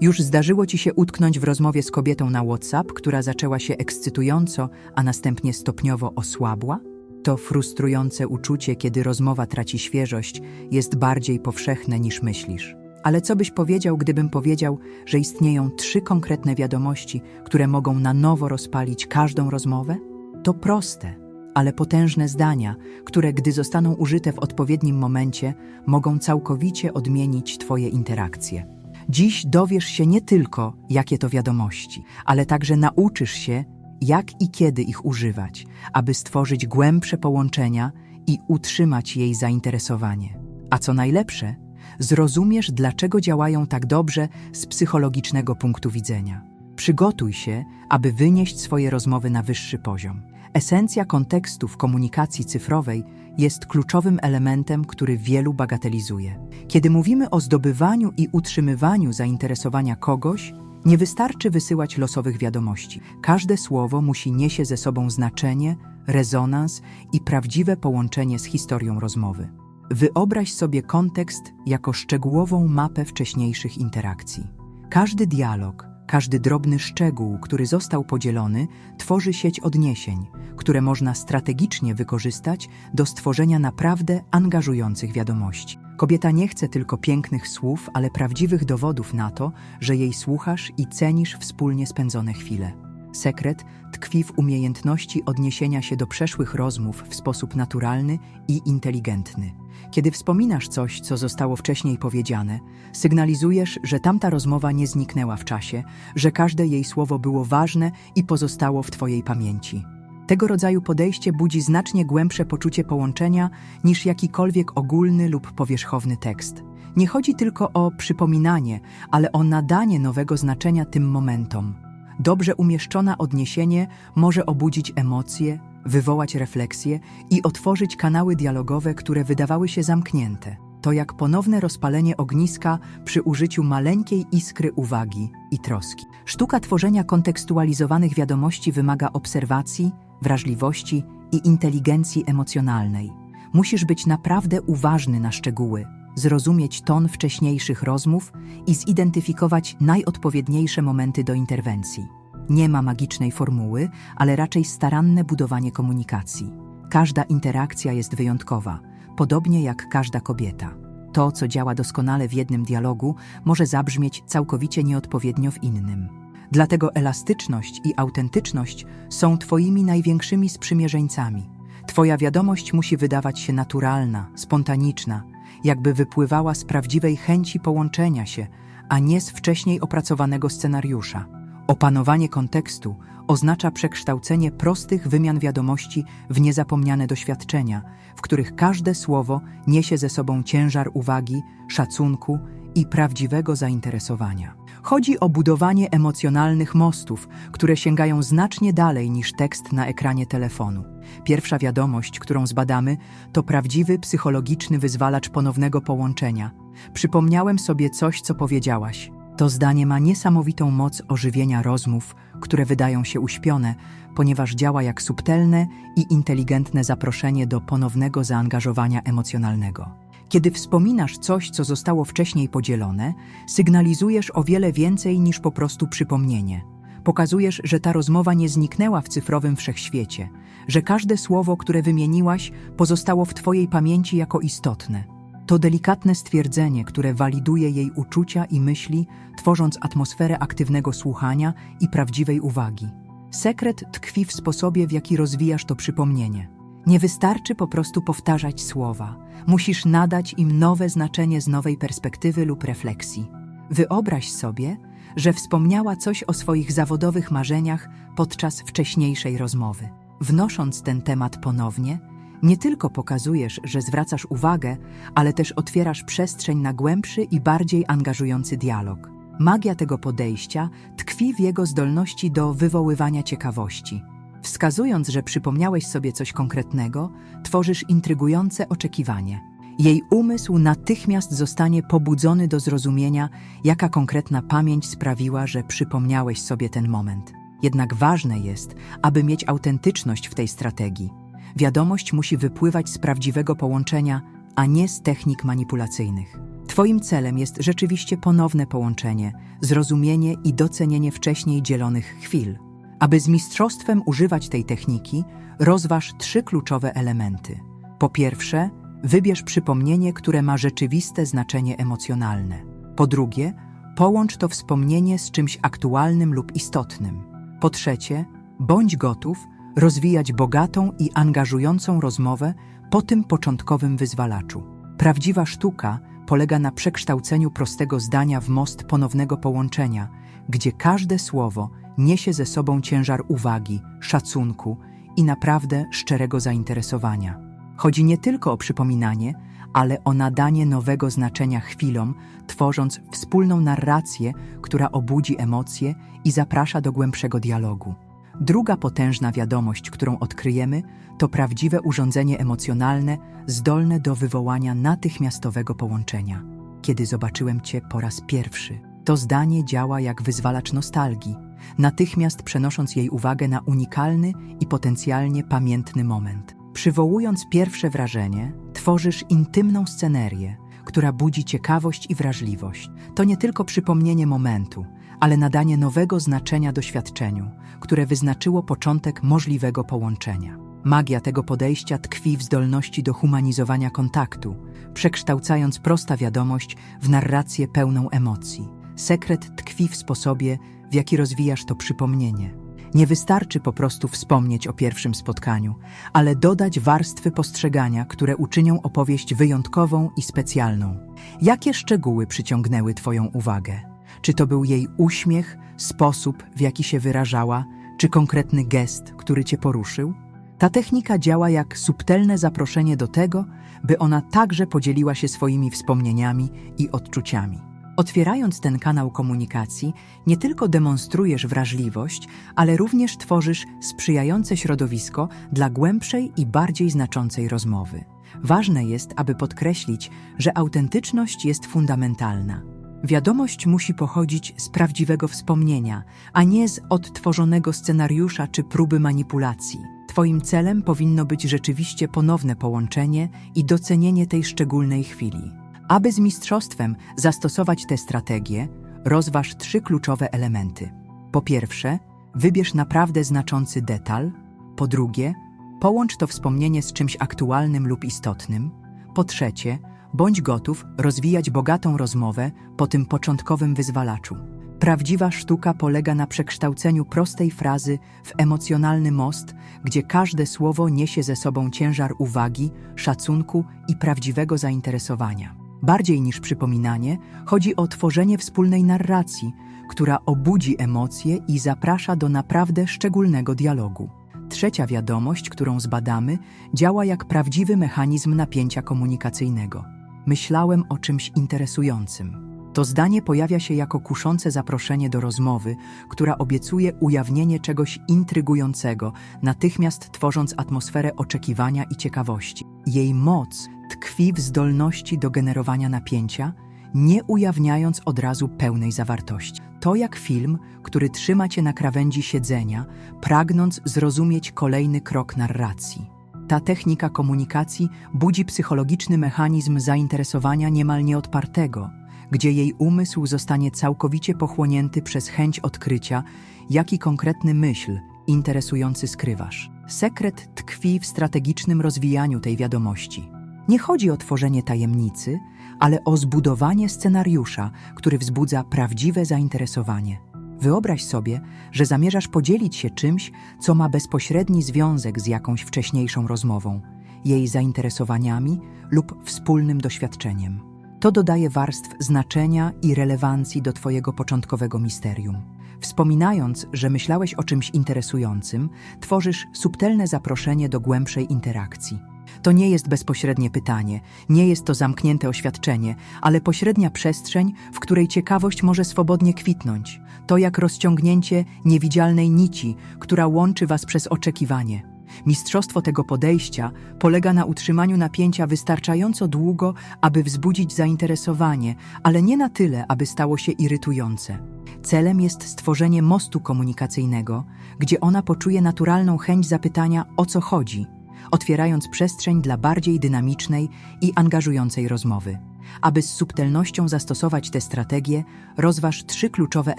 Już zdarzyło ci się utknąć w rozmowie z kobietą na WhatsApp, która zaczęła się ekscytująco, a następnie stopniowo osłabła? To frustrujące uczucie, kiedy rozmowa traci świeżość, jest bardziej powszechne niż myślisz. Ale co byś powiedział, gdybym powiedział, że istnieją trzy konkretne wiadomości, które mogą na nowo rozpalić każdą rozmowę? To proste, ale potężne zdania, które, gdy zostaną użyte w odpowiednim momencie, mogą całkowicie odmienić Twoje interakcje. Dziś dowiesz się nie tylko, jakie to wiadomości, ale także nauczysz się, jak i kiedy ich używać, aby stworzyć głębsze połączenia i utrzymać jej zainteresowanie. A co najlepsze, zrozumiesz, dlaczego działają tak dobrze z psychologicznego punktu widzenia. Przygotuj się, aby wynieść swoje rozmowy na wyższy poziom. Esencja kontekstu w komunikacji cyfrowej jest kluczowym elementem, który wielu bagatelizuje. Kiedy mówimy o zdobywaniu i utrzymywaniu zainteresowania kogoś, nie wystarczy wysyłać losowych wiadomości. Każde słowo musi niesie ze sobą znaczenie, rezonans i prawdziwe połączenie z historią rozmowy. Wyobraź sobie kontekst jako szczegółową mapę wcześniejszych interakcji. Każdy dialog, każdy drobny szczegół, który został podzielony, tworzy sieć odniesień, które można strategicznie wykorzystać do stworzenia naprawdę angażujących wiadomości. Kobieta nie chce tylko pięknych słów, ale prawdziwych dowodów na to, że jej słuchasz i cenisz wspólnie spędzone chwile. Sekret tkwi w umiejętności odniesienia się do przeszłych rozmów w sposób naturalny i inteligentny. Kiedy wspominasz coś, co zostało wcześniej powiedziane, sygnalizujesz, że tamta rozmowa nie zniknęła w czasie, że każde jej słowo było ważne i pozostało w Twojej pamięci. Tego rodzaju podejście budzi znacznie głębsze poczucie połączenia niż jakikolwiek ogólny lub powierzchowny tekst. Nie chodzi tylko o przypominanie, ale o nadanie nowego znaczenia tym momentom. Dobrze umieszczone odniesienie może obudzić emocje, wywołać refleksję i otworzyć kanały dialogowe, które wydawały się zamknięte. To jak ponowne rozpalenie ogniska przy użyciu maleńkiej iskry uwagi i troski. Sztuka tworzenia kontekstualizowanych wiadomości wymaga obserwacji, wrażliwości i inteligencji emocjonalnej. Musisz być naprawdę uważny na szczegóły, zrozumieć ton wcześniejszych rozmów i zidentyfikować najodpowiedniejsze momenty do interwencji. Nie ma magicznej formuły, ale raczej staranne budowanie komunikacji. Każda interakcja jest wyjątkowa, podobnie jak każda kobieta. To, co działa doskonale w jednym dialogu, może zabrzmieć całkowicie nieodpowiednio w innym. Dlatego elastyczność i autentyczność są Twoimi największymi sprzymierzeńcami. Twoja wiadomość musi wydawać się naturalna, spontaniczna, jakby wypływała z prawdziwej chęci połączenia się, a nie z wcześniej opracowanego scenariusza. Opanowanie kontekstu oznacza przekształcenie prostych wymian wiadomości w niezapomniane doświadczenia, w których każde słowo niesie ze sobą ciężar uwagi, szacunku i prawdziwego zainteresowania. Chodzi o budowanie emocjonalnych mostów, które sięgają znacznie dalej niż tekst na ekranie telefonu. Pierwsza wiadomość, którą zbadamy, to prawdziwy psychologiczny wyzwalacz ponownego połączenia. Przypomniałem sobie coś, co powiedziałaś. To zdanie ma niesamowitą moc ożywienia rozmów, które wydają się uśpione, ponieważ działa jak subtelne i inteligentne zaproszenie do ponownego zaangażowania emocjonalnego. Kiedy wspominasz coś, co zostało wcześniej podzielone, sygnalizujesz o wiele więcej niż po prostu przypomnienie. Pokazujesz, że ta rozmowa nie zniknęła w cyfrowym wszechświecie, że każde słowo, które wymieniłaś, pozostało w Twojej pamięci jako istotne. To delikatne stwierdzenie, które waliduje jej uczucia i myśli, tworząc atmosferę aktywnego słuchania i prawdziwej uwagi. Sekret tkwi w sposobie, w jaki rozwijasz to przypomnienie. Nie wystarczy po prostu powtarzać słowa, musisz nadać im nowe znaczenie z nowej perspektywy lub refleksji. Wyobraź sobie, że wspomniała coś o swoich zawodowych marzeniach podczas wcześniejszej rozmowy. Wnosząc ten temat ponownie, nie tylko pokazujesz, że zwracasz uwagę, ale też otwierasz przestrzeń na głębszy i bardziej angażujący dialog. Magia tego podejścia tkwi w jego zdolności do wywoływania ciekawości. Wskazując, że przypomniałeś sobie coś konkretnego, tworzysz intrygujące oczekiwanie. Jej umysł natychmiast zostanie pobudzony do zrozumienia, jaka konkretna pamięć sprawiła, że przypomniałeś sobie ten moment. Jednak ważne jest, aby mieć autentyczność w tej strategii. Wiadomość musi wypływać z prawdziwego połączenia, a nie z technik manipulacyjnych. Twoim celem jest rzeczywiście ponowne połączenie, zrozumienie i docenienie wcześniej dzielonych chwil. Aby z mistrzostwem używać tej techniki, rozważ trzy kluczowe elementy. Po pierwsze, wybierz przypomnienie, które ma rzeczywiste znaczenie emocjonalne. Po drugie, połącz to wspomnienie z czymś aktualnym lub istotnym. Po trzecie, bądź gotów rozwijać bogatą i angażującą rozmowę po tym początkowym wyzwalaczu. Prawdziwa sztuka polega na przekształceniu prostego zdania w most ponownego połączenia, gdzie każde słowo niesie ze sobą ciężar uwagi, szacunku i naprawdę szczerego zainteresowania. Chodzi nie tylko o przypominanie, ale o nadanie nowego znaczenia chwilom, tworząc wspólną narrację, która obudzi emocje i zaprasza do głębszego dialogu. Druga potężna wiadomość, którą odkryjemy, to prawdziwe urządzenie emocjonalne zdolne do wywołania natychmiastowego połączenia. Kiedy zobaczyłem Cię po raz pierwszy, to zdanie działa jak wyzwalacz nostalgii, natychmiast przenosząc jej uwagę na unikalny i potencjalnie pamiętny moment. Przywołując pierwsze wrażenie, tworzysz intymną scenerię, która budzi ciekawość i wrażliwość. To nie tylko przypomnienie momentu, ale nadanie nowego znaczenia doświadczeniu, które wyznaczyło początek możliwego połączenia. Magia tego podejścia tkwi w zdolności do humanizowania kontaktu, przekształcając prosta wiadomość w narrację pełną emocji. Sekret tkwi w sposobie, w jaki rozwijasz to przypomnienie. Nie wystarczy po prostu wspomnieć o pierwszym spotkaniu, ale dodać warstwy postrzegania, które uczynią opowieść wyjątkową i specjalną. Jakie szczegóły przyciągnęły Twoją uwagę? Czy to był jej uśmiech, sposób, w jaki się wyrażała, czy konkretny gest, który Cię poruszył? Ta technika działa jak subtelne zaproszenie do tego, by ona także podzieliła się swoimi wspomnieniami i odczuciami. Otwierając ten kanał komunikacji, nie tylko demonstrujesz wrażliwość, ale również tworzysz sprzyjające środowisko dla głębszej i bardziej znaczącej rozmowy. Ważne jest, aby podkreślić, że autentyczność jest fundamentalna. Wiadomość musi pochodzić z prawdziwego wspomnienia, a nie z odtworzonego scenariusza czy próby manipulacji. Twoim celem powinno być rzeczywiście ponowne połączenie i docenienie tej szczególnej chwili. Aby z mistrzostwem zastosować tę strategię, rozważ trzy kluczowe elementy. Po pierwsze, wybierz naprawdę znaczący detal. Po drugie, połącz to wspomnienie z czymś aktualnym lub istotnym. Po trzecie, bądź gotów rozwijać bogatą rozmowę po tym początkowym wyzwalaczu. Prawdziwa sztuka polega na przekształceniu prostej frazy w emocjonalny most, gdzie każde słowo niesie ze sobą ciężar uwagi, szacunku i prawdziwego zainteresowania. Bardziej niż przypominanie, chodzi o tworzenie wspólnej narracji, która obudzi emocje i zaprasza do naprawdę szczególnego dialogu. Trzecia wiadomość, którą zbadamy, działa jak prawdziwy mechanizm napięcia komunikacyjnego. Myślałem o czymś interesującym. To zdanie pojawia się jako kuszące zaproszenie do rozmowy, która obiecuje ujawnienie czegoś intrygującego, natychmiast tworząc atmosferę oczekiwania i ciekawości. Jej moc tkwi w zdolności do generowania napięcia, nie ujawniając od razu pełnej zawartości. To jak film, który trzyma cię na krawędzi siedzenia, pragnąc zrozumieć kolejny krok narracji. Ta technika komunikacji budzi psychologiczny mechanizm zainteresowania niemal nieodpartego, gdzie jej umysł zostanie całkowicie pochłonięty przez chęć odkrycia, jaki konkretny myśl interesujący skrywasz. Sekret tkwi w strategicznym rozwijaniu tej wiadomości. Nie chodzi o tworzenie tajemnicy, ale o zbudowanie scenariusza, który wzbudza prawdziwe zainteresowanie. Wyobraź sobie, że zamierzasz podzielić się czymś, co ma bezpośredni związek z jakąś wcześniejszą rozmową, jej zainteresowaniami lub wspólnym doświadczeniem. To dodaje warstw znaczenia i relewancji do Twojego początkowego misterium. Wspominając, że myślałeś o czymś interesującym, tworzysz subtelne zaproszenie do głębszej interakcji. To nie jest bezpośrednie pytanie, nie jest to zamknięte oświadczenie, ale pośrednia przestrzeń, w której ciekawość może swobodnie kwitnąć. To jak rozciągnięcie niewidzialnej nici, która łączy Was przez oczekiwanie. Mistrzostwo tego podejścia polega na utrzymaniu napięcia wystarczająco długo, aby wzbudzić zainteresowanie, ale nie na tyle, aby stało się irytujące. Celem jest stworzenie mostu komunikacyjnego, gdzie ona poczuje naturalną chęć zapytania o co chodzi, otwierając przestrzeń dla bardziej dynamicznej i angażującej rozmowy. Aby z subtelnością zastosować tę strategię, rozważ trzy kluczowe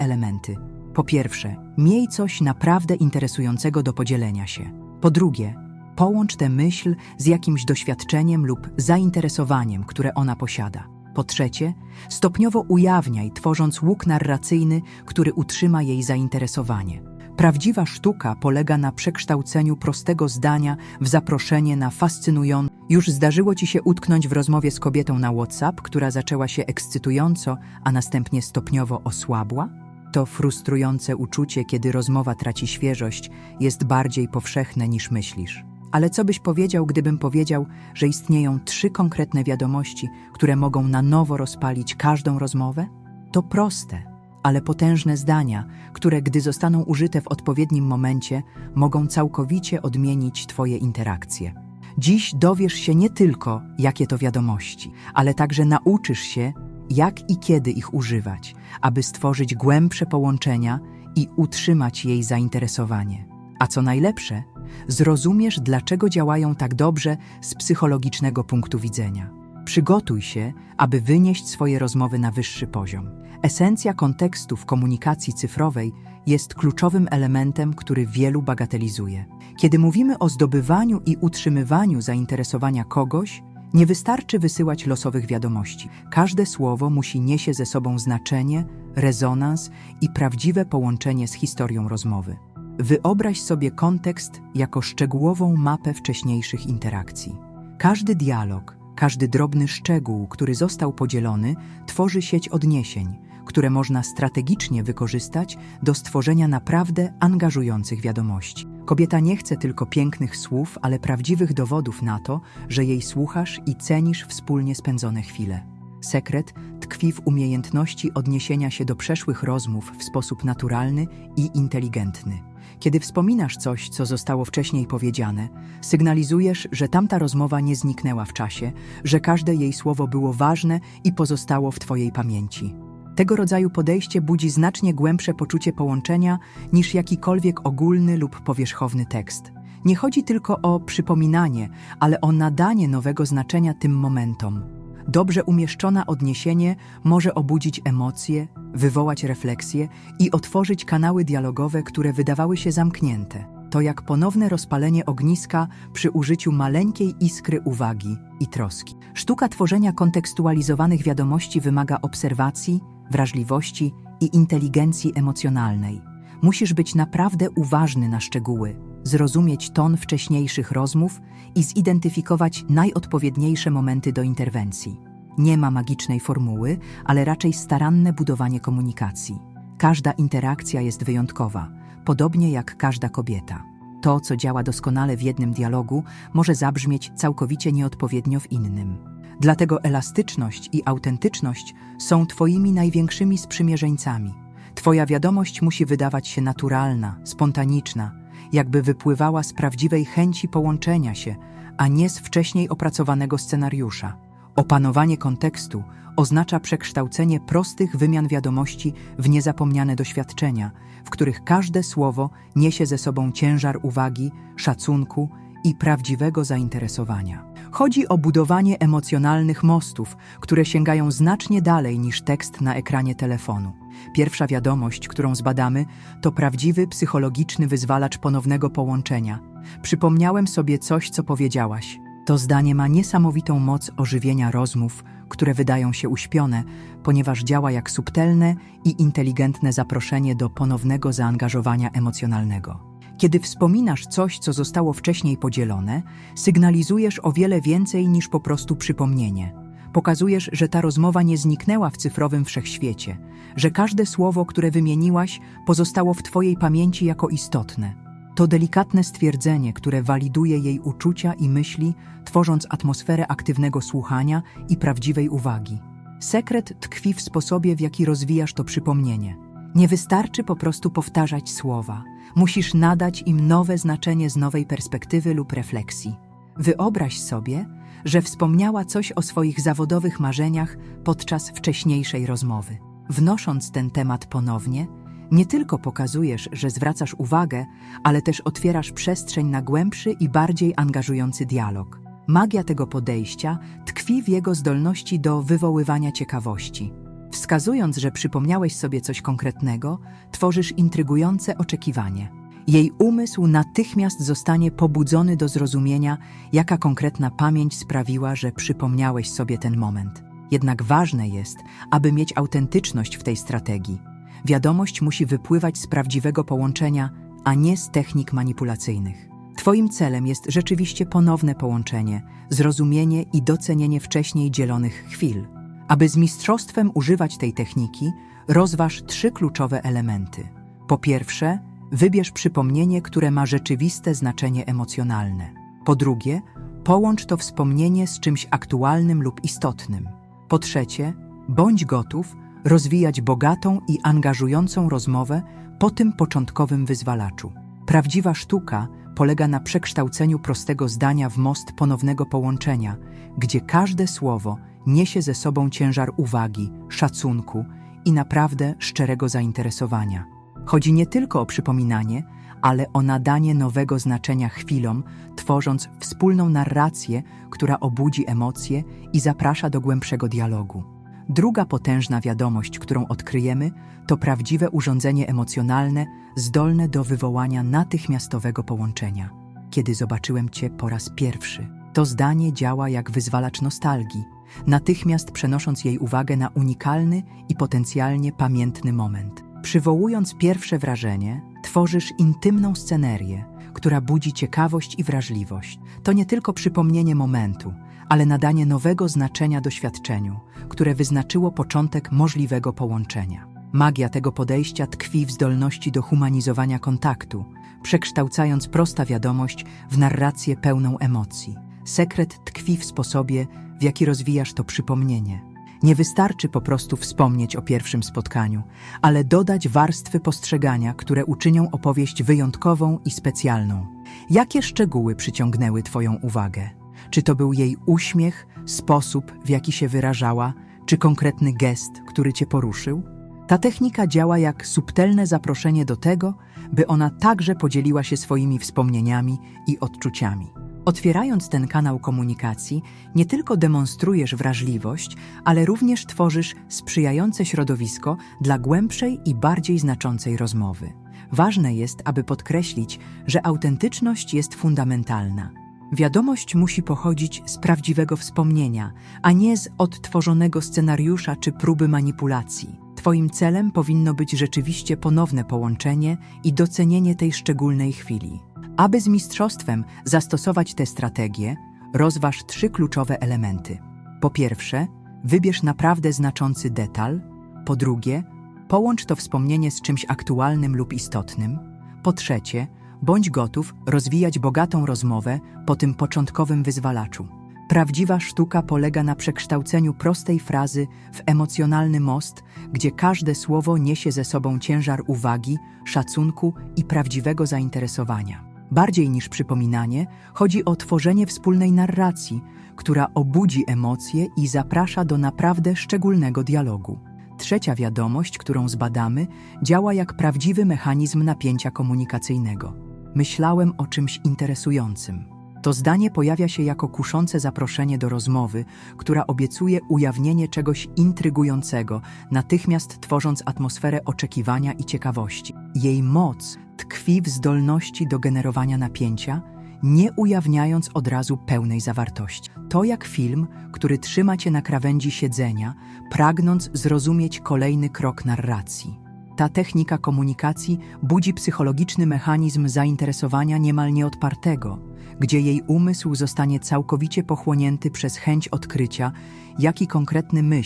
elementy. Po pierwsze, miej coś naprawdę interesującego do podzielenia się. Po drugie, połącz tę myśl z jakimś doświadczeniem lub zainteresowaniem, które ona posiada. Po trzecie, stopniowo ujawniaj, tworząc łuk narracyjny, który utrzyma jej zainteresowanie. Prawdziwa sztuka polega na przekształceniu prostego zdania w zaproszenie na fascynujące. Już zdarzyło ci się utknąć w rozmowie z kobietą na WhatsApp, która zaczęła się ekscytująco, a następnie stopniowo osłabła? To frustrujące uczucie, kiedy rozmowa traci świeżość, jest bardziej powszechne niż myślisz. Ale co byś powiedział, gdybym powiedział, że istnieją trzy konkretne wiadomości, które mogą na nowo rozpalić każdą rozmowę? To proste, ale potężne zdania, które gdy zostaną użyte w odpowiednim momencie, mogą całkowicie odmienić Twoje interakcje. Dziś dowiesz się nie tylko, jakie to wiadomości, ale także nauczysz się, jak i kiedy ich używać, aby stworzyć głębsze połączenia i utrzymać jej zainteresowanie. A co najlepsze, zrozumiesz, dlaczego działają tak dobrze z psychologicznego punktu widzenia. Przygotuj się, aby wynieść swoje rozmowy na wyższy poziom. Esencja kontekstu w komunikacji cyfrowej jest kluczowym elementem, który wielu bagatelizuje. Kiedy mówimy o zdobywaniu i utrzymywaniu zainteresowania kogoś, nie wystarczy wysyłać losowych wiadomości. Każde słowo musi niesie ze sobą znaczenie, rezonans i prawdziwe połączenie z historią rozmowy. Wyobraź sobie kontekst jako szczegółową mapę wcześniejszych interakcji. Każdy dialog, każdy drobny szczegół, który został podzielony, tworzy sieć odniesień, które można strategicznie wykorzystać do stworzenia naprawdę angażujących wiadomości. Kobieta nie chce tylko pięknych słów, ale prawdziwych dowodów na to, że jej słuchasz i cenisz wspólnie spędzone chwile. Sekret tkwi w umiejętności odniesienia się do przeszłych rozmów w sposób naturalny i inteligentny. Kiedy wspominasz coś, co zostało wcześniej powiedziane, sygnalizujesz, że tamta rozmowa nie zniknęła w czasie, że każde jej słowo było ważne i pozostało w Twojej pamięci. Tego rodzaju podejście budzi znacznie głębsze poczucie połączenia niż jakikolwiek ogólny lub powierzchowny tekst. Nie chodzi tylko o przypominanie, ale o nadanie nowego znaczenia tym momentom. Dobrze umieszczone odniesienie może obudzić emocje, wywołać refleksję i otworzyć kanały dialogowe, które wydawały się zamknięte. To jak ponowne rozpalenie ogniska przy użyciu maleńkiej iskry uwagi i troski. Sztuka tworzenia kontekstualizowanych wiadomości wymaga obserwacji, wrażliwości i inteligencji emocjonalnej. Musisz być naprawdę uważny na szczegóły, zrozumieć ton wcześniejszych rozmów i zidentyfikować najodpowiedniejsze momenty do interwencji. Nie ma magicznej formuły, ale raczej staranne budowanie komunikacji. Każda interakcja jest wyjątkowa, podobnie jak każda kobieta. To, co działa doskonale w jednym dialogu, może zabrzmieć całkowicie nieodpowiednio w innym. Dlatego elastyczność i autentyczność są Twoimi największymi sprzymierzeńcami. Twoja wiadomość musi wydawać się naturalna, spontaniczna, jakby wypływała z prawdziwej chęci połączenia się, a nie z wcześniej opracowanego scenariusza. Opanowanie kontekstu oznacza przekształcenie prostych wymian wiadomości w niezapomniane doświadczenia, w których każde słowo niesie ze sobą ciężar uwagi, szacunku i prawdziwego zainteresowania. Chodzi o budowanie emocjonalnych mostów, które sięgają znacznie dalej niż tekst na ekranie telefonu. Pierwsza wiadomość, którą zbadamy, to prawdziwy psychologiczny wyzwalacz ponownego połączenia. Przypomniałem sobie coś, co powiedziałaś. To zdanie ma niesamowitą moc ożywienia rozmów, które wydają się uśpione, ponieważ działa jak subtelne i inteligentne zaproszenie do ponownego zaangażowania emocjonalnego. Kiedy wspominasz coś, co zostało wcześniej podzielone, sygnalizujesz o wiele więcej niż po prostu przypomnienie. Pokazujesz, że ta rozmowa nie zniknęła w cyfrowym wszechświecie, że każde słowo, które wymieniłaś, pozostało w Twojej pamięci jako istotne. To delikatne stwierdzenie, które waliduje jej uczucia i myśli, tworząc atmosferę aktywnego słuchania i prawdziwej uwagi. Sekret tkwi w sposobie, w jaki rozwijasz to przypomnienie. Nie wystarczy po prostu powtarzać słowa. Musisz nadać im nowe znaczenie z nowej perspektywy lub refleksji. Wyobraź sobie, że wspomniała coś o swoich zawodowych marzeniach podczas wcześniejszej rozmowy. Wnosząc ten temat ponownie, nie tylko pokazujesz, że zwracasz uwagę, ale też otwierasz przestrzeń na głębszy i bardziej angażujący dialog. Magia tego podejścia tkwi w jego zdolności do wywoływania ciekawości. Wskazując, że przypomniałeś sobie coś konkretnego, tworzysz intrygujące oczekiwanie. Jej umysł natychmiast zostanie pobudzony do zrozumienia, jaka konkretna pamięć sprawiła, że przypomniałeś sobie ten moment. Jednak ważne jest, aby mieć autentyczność w tej strategii. Wiadomość musi wypływać z prawdziwego połączenia, a nie z technik manipulacyjnych. Twoim celem jest rzeczywiście ponowne połączenie, zrozumienie i docenienie wcześniej dzielonych chwil. Aby z mistrzostwem używać tej techniki, rozważ trzy kluczowe elementy. Po pierwsze, wybierz przypomnienie, które ma rzeczywiste znaczenie emocjonalne. Po drugie, połącz to wspomnienie z czymś aktualnym lub istotnym. Po trzecie, bądź gotów rozwijać bogatą i angażującą rozmowę po tym początkowym wyzwalaczu. Prawdziwa sztuka polega na przekształceniu prostego zdania w most ponownego połączenia, gdzie każde słowo niesie ze sobą ciężar uwagi, szacunku i naprawdę szczerego zainteresowania. Chodzi nie tylko o przypominanie, ale o nadanie nowego znaczenia chwilom, tworząc wspólną narrację, która obudzi emocje i zaprasza do głębszego dialogu. Druga potężna wiadomość, którą odkryjemy, to prawdziwe urządzenie emocjonalne zdolne do wywołania natychmiastowego połączenia. Kiedy zobaczyłem Cię po raz pierwszy, to zdanie działa jak wyzwalacz nostalgii, natychmiast przenosząc jej uwagę na unikalny i potencjalnie pamiętny moment. Przywołując pierwsze wrażenie, tworzysz intymną scenerię, która budzi ciekawość i wrażliwość. To nie tylko przypomnienie momentu, ale nadanie nowego znaczenia doświadczeniu, które wyznaczyło początek możliwego połączenia. Magia tego podejścia tkwi w zdolności do humanizowania kontaktu, przekształcając prosta wiadomość w narrację pełną emocji. Sekret tkwi w sposobie, w jaki rozwijasz to przypomnienie. Nie wystarczy po prostu wspomnieć o pierwszym spotkaniu, ale dodać warstwy postrzegania, które uczynią opowieść wyjątkową i specjalną. Jakie szczegóły przyciągnęły Twoją uwagę? Czy to był jej uśmiech, sposób, w jaki się wyrażała, czy konkretny gest, który Cię poruszył? Ta technika działa jak subtelne zaproszenie do tego, by ona także podzieliła się swoimi wspomnieniami i odczuciami. Otwierając ten kanał komunikacji, nie tylko demonstrujesz wrażliwość, ale również tworzysz sprzyjające środowisko dla głębszej i bardziej znaczącej rozmowy. Ważne jest, aby podkreślić, że autentyczność jest fundamentalna. Wiadomość musi pochodzić z prawdziwego wspomnienia, a nie z odtworzonego scenariusza czy próby manipulacji. Twoim celem powinno być rzeczywiście ponowne połączenie i docenienie tej szczególnej chwili. Aby z mistrzostwem zastosować tę strategię, rozważ trzy kluczowe elementy. Po pierwsze, wybierz naprawdę znaczący detal. Po drugie, połącz to wspomnienie z czymś aktualnym lub istotnym. Po trzecie, bądź gotów rozwijać bogatą rozmowę po tym początkowym wyzwalaczu. Prawdziwa sztuka polega na przekształceniu prostej frazy w emocjonalny most, gdzie każde słowo niesie ze sobą ciężar uwagi, szacunku i prawdziwego zainteresowania. Bardziej niż przypominanie, chodzi o tworzenie wspólnej narracji, która obudzi emocje i zaprasza do naprawdę szczególnego dialogu. Trzecia wiadomość, którą zbadamy, działa jak prawdziwy mechanizm napięcia komunikacyjnego. Myślałem o czymś interesującym. To zdanie pojawia się jako kuszące zaproszenie do rozmowy, która obiecuje ujawnienie czegoś intrygującego, natychmiast tworząc atmosferę oczekiwania i ciekawości. Jej moc tkwi w zdolności do generowania napięcia, nie ujawniając od razu pełnej zawartości. To jak film, który trzyma cię na krawędzi siedzenia, pragnąc zrozumieć kolejny krok narracji. Ta technika komunikacji budzi psychologiczny mechanizm zainteresowania niemal nieodpartego, gdzie jej umysł zostanie całkowicie pochłonięty przez chęć odkrycia, jaki konkretny myśl